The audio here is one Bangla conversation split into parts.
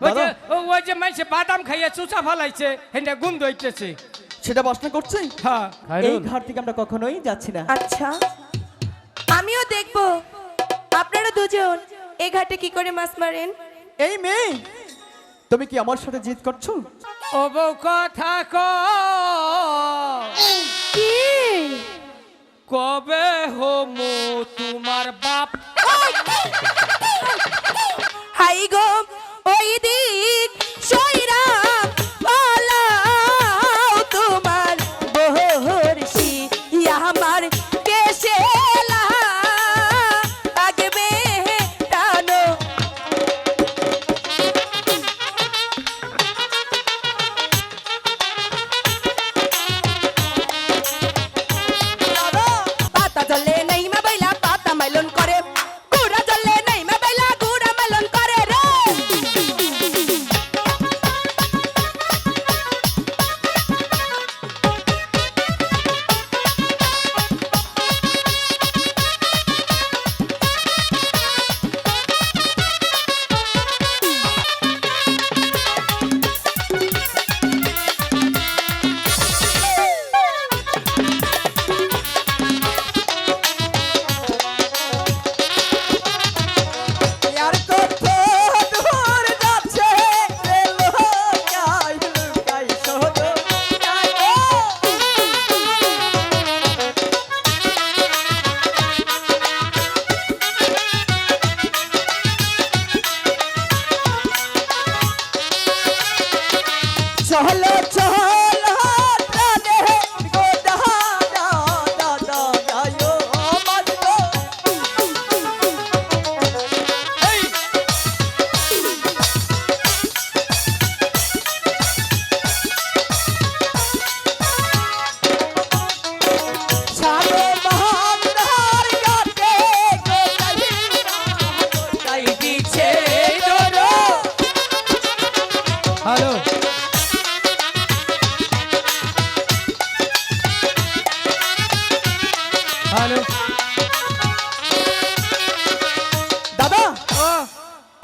ওই যে ও- ওই যে মানুষে বাদাম খাইয়ে চুচা ফালাইছে হেন্ডা গুম দইতেছে সেটা বাসনা করছে? হ্যাঁ। এই ঘাট থেকে আমরা কখনোই যাচ্ছি না। আচ্ছা। আমিও দেখব। আপনারা দুজন এই ঘাটে কি করে মাছ মারেন? এই মেয়ে তুমি কি আমার সাথে জিত করছ? ও বউ কথা ক কি? কবে হোমো তোমার বাপ? হাই গো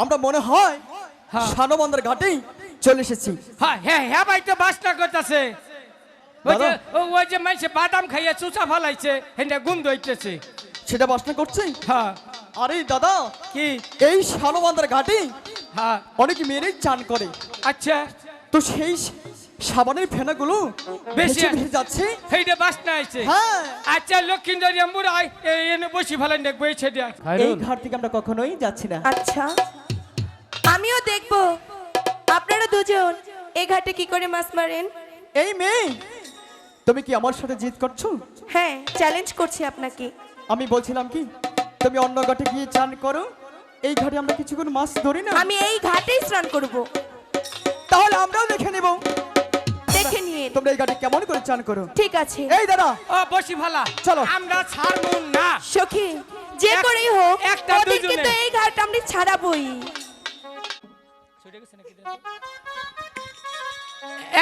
আমরা মনে হয় হ্যাঁ। সানবন্দর ঘাটেই চলে এসেছি। হ্যাঁ হ্যাঁ হ্যাঁ ভাই তো বাসনা করতেছে। ওই যে দাদা? ও- ওই যে মানুষে বাদাম খাইয়ে চুচা ফালাইছে হেন্ডা গুম দইতেছে সেটা বাসনা করছে? হ্যাঁ। আরে দাদা কি? এই সানবন্দর ঘাটে হ্যাঁ। অনেক মেয়েরাই চান করে। আচ্ছা। তো সেই সাবানের ফেনাগুলো বেশি- যাচ্ছে। সেইটা বাসনা আছে হ্যাঁ। আচ্ছা এম্বুর এনে বসি ফেলেন এই ঘাট থেকে আমরা কখনোই যাচ্ছি না। আচ্ছা। আমিও দেখব। আপনারা দুজন এই ঘাটে কি করে মাছ মারেন? এই মেয়ে তুমি কি আমার সাথে জিত করছ? হ্যাঁ চ্যালেঞ্জ করছি আপনাকে। আমি বলছিলাম কি তুমি অন্য ঘাটে গিয়ে চান করো এই ঘাটে আমরা কিছুক্ষণ মাছ ধরি না। আমি এই ঘাটেই স্নান করব। তাহলে আমরাও দেখে নেব। দেখে নিয়ে। তোমরা এই ঘাটে কেমন করে চান করো? ঠিক আছে। এই দাদা। ও বসি ফালা চলো। আমরা ছাড়বো না। সখী যে করেই হোক একটা দুজনে। তো এই ঘাট আমরা ছাড়াবই।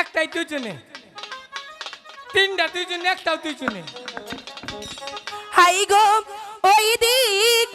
একটাই তুই দুজনে তিনটা তুই দুজনে একটাও তুই দুজনে হাই গো ওই দিক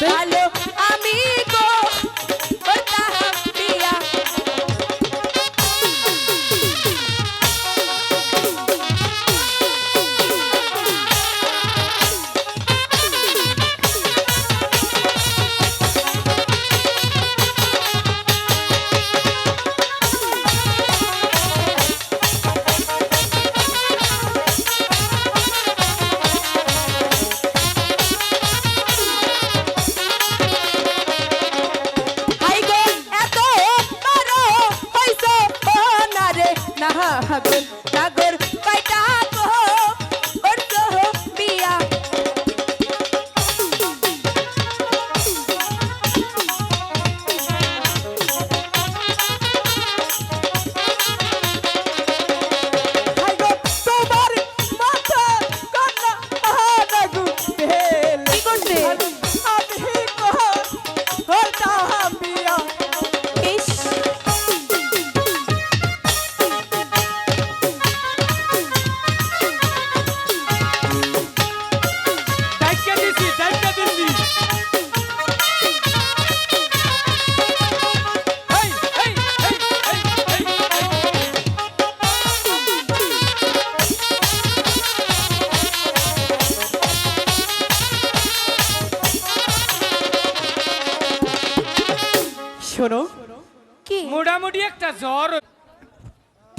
বাহিলে Jacob.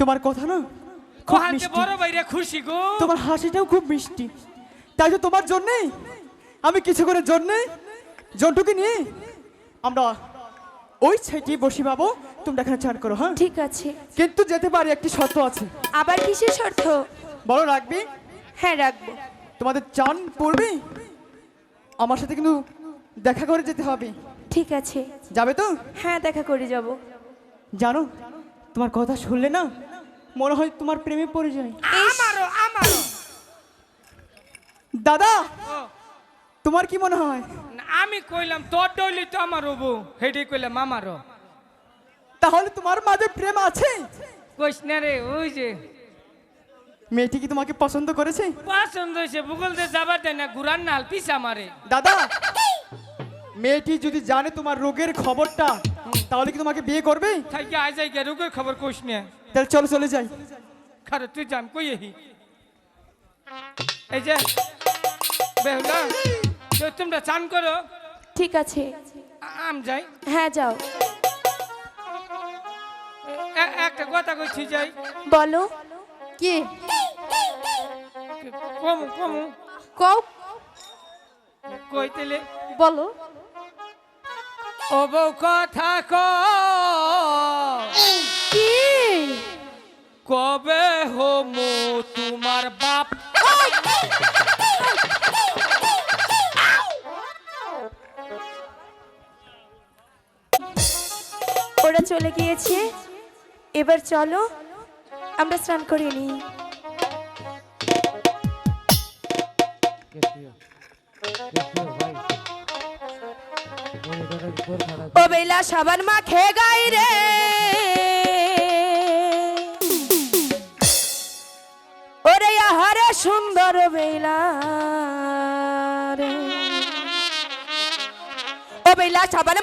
তোমার কথা না? খুব মিষ্টি। বড় বাইরে খুশি গো। তোমার হাসিটাও খুব মিষ্টি। তাই তো তোমার জন্যে আমি কিছুক্ষণের জন্যে জন্টুকে নিয়ে আমরা ওই সাইডে বসি পাবো তোমরা এখানে চান করো হ্যাঁ? ঠিক আছে। কিন্তু যেতে পারি একটি শর্ত আছে। আবার কিসের শর্ত? বলো রাখবি? হ্যাঁ রাখব। তোমাদের চান পড়বে? আমার সাথে কিন্তু দেখা করে যেতে হবে। ঠিক আছে। যাবে তো? হ্যাঁ দেখা করে যাব। জানো তোমার কথা শুনলে না মনে হয় তোমার প্রেমে পড়ে যায় আমারও আমারও। দাদা তোমার কি মনে হয়? আমি কইলাম তোর ডইলি তো আমার হব হেডে কইলাম আমারও। তাহলে তোমার মাঝে প্রেম আছে? কইস না রে ওই যে। মেয়েটি কি তোমাকে পছন্দ করেছে? পছন্দ হয়েছে ভূগোল দিয়ে যাবার দেয় না ঘুরান নাল পিসা মারে দাদা মেয়েটি যদি জানে তোমার রোগের খবরটা তাহলে কি তোমাকে বিয়ে করবে? থাকি আয় যাই রোগের খবর কইস না। তাহলে চলো চলে যাই খারে তুই জান কই এহি এই যে বেহুলা তো তোমরা চান করো ঠিক আছে আম যাই হ্যাঁ যাও একটা কথা কইছি যাই বলো কি কমু কমু কও কইতেলে বলো ও বউ কথা ক কি কবে হোমো তোমার বাপ? ওরা চলে গিয়েছে। এবার চলো আমরা স্নান করে নিই। ও বেলা সাবান মাখে গাই রে। বেলা ও বেলা সাবান